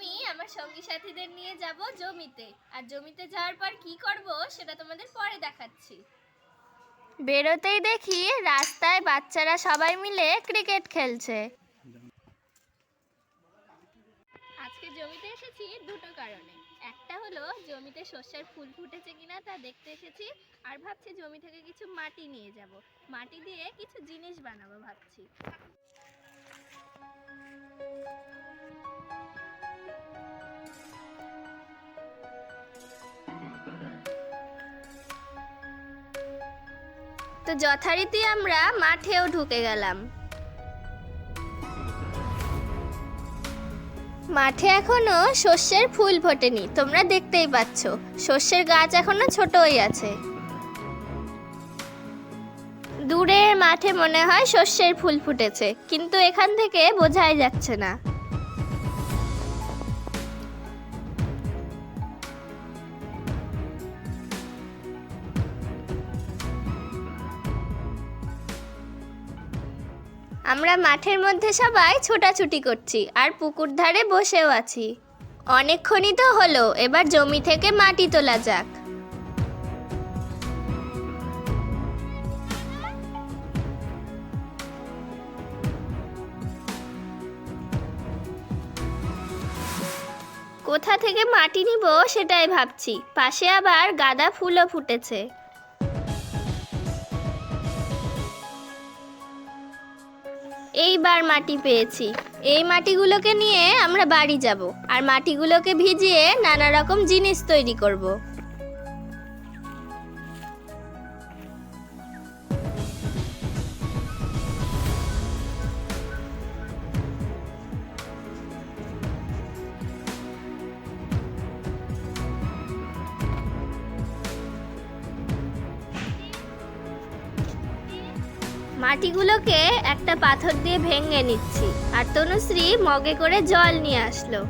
আমি আমার সঙ্গী সাথীদের নিয়ে যাব জমিতে। আর জমিতে যাওয়ার পর কি করব সেটা তোমাদের পরে দেখাচ্ছি। বেরোতেই দেখি রাস্তায় বাচ্চারা সবাই মিলে ক্রিকেট খেলছে। আজকে জমিতে এসেছি দুটো কারণে। একটা হলো জমিতে শস্যের ফুল ফুটেছে কিনা তা দেখতে এসেছি আর ভাবছি জমি থেকে কিছু মাটি নিয়ে যাব। মাটি দিয়ে কিছু জিনিস বানাবো ভাবছি। তো যথারীতি আমরা মাঠেও ঢুকে গেলাম। মাঠে এখনও শস্যের ফুল ফোটেনি, তোমরা দেখতেই পাচ্ছ। শস্যের গাছ এখনও ছোটই আছে। দূরের মাঠে মনে হয় শস্যের ফুল ফুটেছে, কিন্তু এখান থেকে বোঝাই যাচ্ছে না। আমরা মাঠের মধ্যে সবাই ছোটাছুটি করছি আর পুকুর ধারে বসেও আছি। অনেকক্ষণই তো হলো, এবার জমি থেকে মাটি তোলা যাক। কোথা থেকে মাটি নিব সেটাই ভাবছি, পাশে আবার গাঁদা ফুলও ফুটেছে। এইবার মাটি পেয়েছি। এই মাটিগুলোকে নিয়ে আমরা বাড়ি যাব আর মাটিগুলোকে ভিজিয়ে নানা রকম জিনিস তৈরি করব। মাটিগুলোকে একটা পাথর দিয়ে ভেঙে নিচ্ছি, আর তনুশ্রী মগে করে জল নিয়ে আসলো।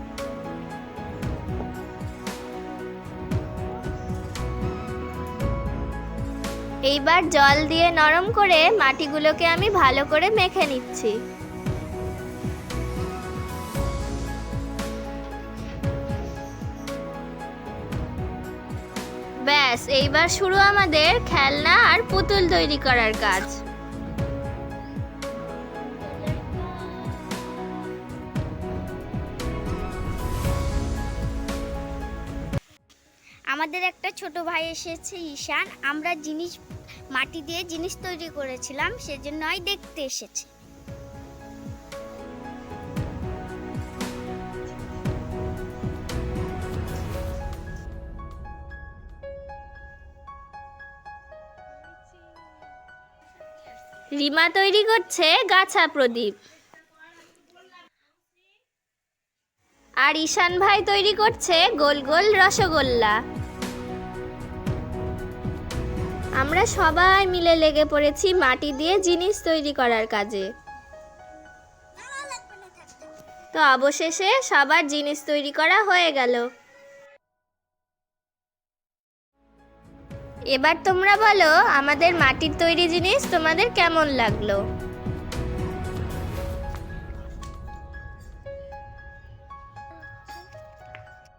এইবার জল দিয়ে নরম করে মাটিগুলোকে আমি ভালো করে মেখে নিচ্ছি। ব্যাস, এইবার শুরু আমাদের খেলনা আর পুতুল তৈরি করার কাজ। আমাদের একটা ছোট ভাই এসেছে, ঈশান। আমরা জিনিস, মাটি দিয়ে জিনিস তৈরি করেছিলাম, সেজন্যই দেখতে এসেছে। রিমা তৈরি করছে গাছা প্রদীপ। আর ঈশান ভাই তৈরি করছে গোল গোল রসগোল্লা। আমরা সবাই মিলে লেগে পড়েছি মাটি দিয়ে জিনিস তৈরি করার কাজে। তো অবশেষে সবার জিনিস তৈরি করা হয়ে গেল। এবার তোমরা বলো, আমাদের মাটির তৈরি জিনিস তোমাদের কেমন লাগল?